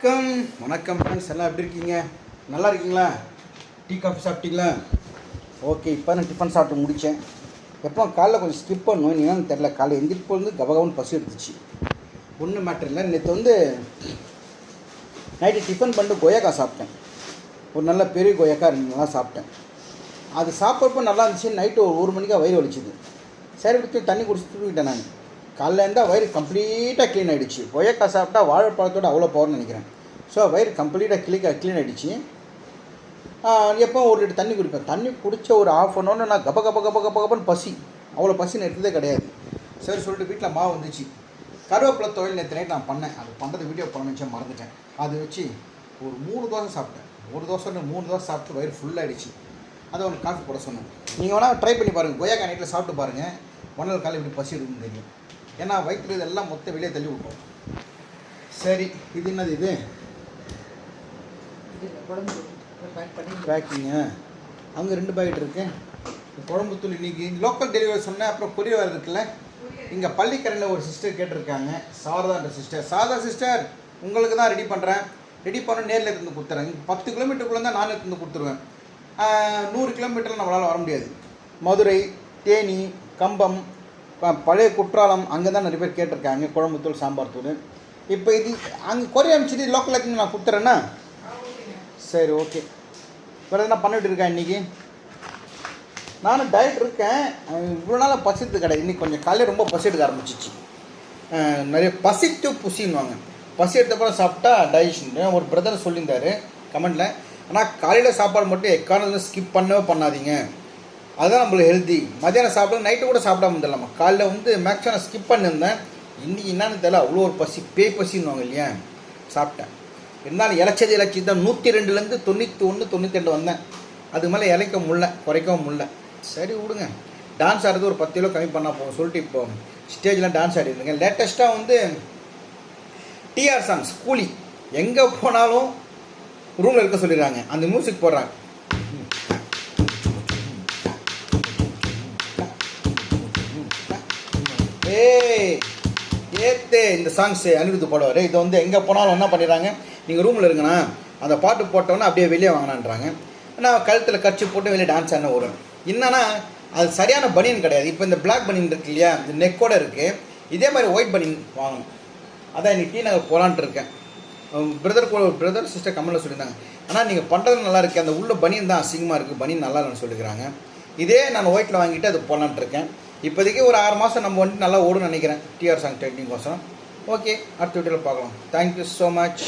வணக்கம். வணக்கம் ஃப்ரெண்ட்ஸ் எல்லாம் எப்படி இருக்கீங்க? நல்லா இருக்கீங்களா? டீ காஃபி சாப்பிட்டீங்களா? ஓகே இப்போ நான் டிஃபன் சாப்பிட்டு முடித்தேன் எப்போ? காலைல கொஞ்சம் ஸ்கிப் பண்ணுவோம் என்னன்னு தெரில காலைல எந்திரிப்பு வந்து கபகவன் பசி எடுத்துச்சு. ஒன்றும் மேட்டர் இல்லை. நேற்று வந்து நைட்டு டிஃபன் பண்ணிட்டு கொய்யாக்கா சாப்பிட்டேன். ஒரு நல்ல பெரிய கொய்யாக்கா ரெண்டு நல்லா சாப்பிட்டேன். அது சாப்பிட்றப்போ நல்லா இருந்துச்சு. நைட்டு ஒரு ஒரு மணிக்கா வயிறு வலிச்சுது. சரி விட்டு தண்ணி குடிச்சு தூக்கிட்டேன் நான். காலைல இருந்தால் வயிறு கம்ப்ளீட்டாக க்ளீன் ஆகிடுச்சு கொய்யாக்காய் சாப்பிட்டா வாழைப்பழத்தோட அவ்வளோ பவர்னு நினைக்கிறேன். ஸோ வயிறு கம்ப்ளீட்டாக கிளிக்க க்ளீன் ஆகிடுச்சு எப்போ ஒரு லிட்டர் தண்ணி குடிப்பேன். தண்ணி குடித்த ஒரு ஆஃப் அன் ஹவர் நான் கப கப கப கப கபன்னு பசி. அவ்வளோ பசி எடுத்ததே கிடையாது. சரி சொல்லிட்டு வீட்டில் மாவு வந்துச்சு. கருவேப்பிலை தொழில் நேற்று நைட் நான் பண்ணேன். அது பண்ணுறது வீடியோ பண்ண வச்சேன் மறந்துட்டேன். அதை வச்சு ஒரு மூணு தோசை சாப்பிட்டேன். ஒரு தோசை மூணு தோசை சாப்பிட்டு வயிறு ஃபுல்லாகிடுச்சு அதை ஒன்று காஃபி போட சொன்னேன். நீங்கள் வேணால் ட்ரை பண்ணி பாருங்கள் கொய்யாக்காய் நைட்டில் சாப்பிட்டு பாருங்கள் ஒன்றரை காலை இப்படி பசி இருக்குன்னு தெரியும். ஏன்னா வயிற்றுல இதெல்லாம் மொத்த வெளியே தள்ளி விட்டோம். சரி இது என்னது இது? பேக்கிங்க அங்கே ரெண்டு பாக்கெட் இருக்கு. குழம்பு தூள் இன்னைக்கு. லோக்கல் டெலிவரி சொன்னேன் அப்புறம் கொரியர் இருக்குல்ல? இங்கே பள்ளிக்கரையில் ஒரு சிஸ்டர் கேட்டிருக்காங்க. சாரதான்ற சிஸ்டர் சாரதா சிஸ்டர் உங்களுக்கு தான் ரெடி பண்ணுறேன் ரெடி பண்ண நேரில் இருந்து கொடுத்துறேன். பத்து கிலோமீட்டருக்குள்ளே தான் நான் இருந்து கொடுத்துருவேன். நூறு கிலோமீட்டரில் நம்மளால் வர முடியாது. மதுரை தேனி கம்பம் பழைய குற்றாலம் அங்கே தான் நிறைய பேர் கேட்டிருக்காங்க குழம்புத்தூள் சாம்பார் தூள். இப்போ இது அங்கே கொரிய அனுப்பிச்சிட்டு லோக்கலுக்கு நான் கொடுத்துறேன்னா? சரி ஓகே வேறு எதனா பண்ணிட்டு இருக்கேன் இன்றைக்கி நானும் டயட் இருக்கேன். இவ்வளோ நாளாக பசித்து கிடையாது. இன்னைக்கு கொஞ்சம் காலையில் ரொம்ப பசி எடுக்க ஆரம்பிச்சிச்சு நிறைய பசித்து புசின்னுவாங்க. பசி எடுத்தப்பறம் சாப்பிட்டா டைஜஷன் ஒரு பிரதர் சொல்லியிருந்தாரு கமெண்டில் ஆனால் காலையில் சாப்பாடு மட்டும் எக்காரணம் ஸ்கிப் பண்ணவே பண்ணாதீங்க. அதுதான் நம்மளுக்கு ஹெல்த்தி மத்தியானம் சாப்பிட நைட்டு கூட சாப்பிடாம இருந்துடலாமா? காலைல வந்து மேக்ஸிமம் நான் ஸ்கிப் பண்ணியிருந்தேன். இன்றைக்கி என்னன்னு தெரியல அவ்வளோ ஒரு பசி பேய் பசின்னுவாங்க இல்லையா? சாப்பிட்டேன். இருந்தாலும் இலைச்சது இலச்சி தான். நூற்றி ரெண்டுலேருந்து தொண்ணூற்றி ஒன்று தொண்ணூற்றி ரெண்டு வந்தேன். அது மேலே இலைக்க முடில குறைக்கவும் முடில சரி விடுங்க. டான்ஸ் ஆடுறது ஒரு பத்து கிலோ கம்மி பண்ணால் போகும் சொல்லிட்டு இப்போ ஸ்டேஜில் டான்ஸ் ஆடிருந்தேங்க லேட்டஸ்ட்டாக வந்து டிஆர் சாங்ஸ் கூலி. எங்கே போனாலும் ரூமில் இருக்க சொல்லிடுறாங்க. அந்த மியூசிக் போடுறாங்க. ஏய் ஏத்தே இந்த சாங்ஸ் அனிருத்து பாடுவார். இதை வந்து எங்கே போனாலும் என்ன பண்ணிடுறாங்க? நீங்கள் ரூமில் இருங்கண்ணா. அந்த பாட்டு போட்டோன்னே அப்படியே வெளியே வாங்கினான்றாங்க நான் கழுத்தில் கட்சி போட்டு வெளியே டான்ஸ் ஆடின வரும் என்னன்னா அது சரியான பனியன் கிடையாது. இப்போ இந்த பிளாக் பனியன் இருக்கு இல்லையா? இந்த நெக்கோட இருக்குது இதே மாதிரி ஒயிட் பனியன் வாங்கணும். அதான் இன்னைக்கு டீ நகர் போகலான்ட்டு இருக்கேன். பிரதர் பிரதர் சிஸ்டர் கம்மலில் சொல்லியிருந்தாங்க. ஆனால் நீங்கள் பண்ணுறது நல்லா இருக்குது அந்த உள்ள பனியன் தான் அசிங்கமாக இருக்குது பனியன் நல்லா இல்லைன்னு சொல்லிக்கிறாங்க இதே நான் ஒயிட்டில் வாங்கிட்டு அது போகலான்ட்டு இருக்கேன் இப்போதைக்கு ஒரு ஆறு மாதம் நம்ம வந்துட்டு நல்லா ஓடுன்னு நினைக்கிறேன். டிஆர் சாங் ட்ரெண்டிங் கோசரம். ஓகே அடுத்த வீட்டில் பார்க்கலாம். Thank you so much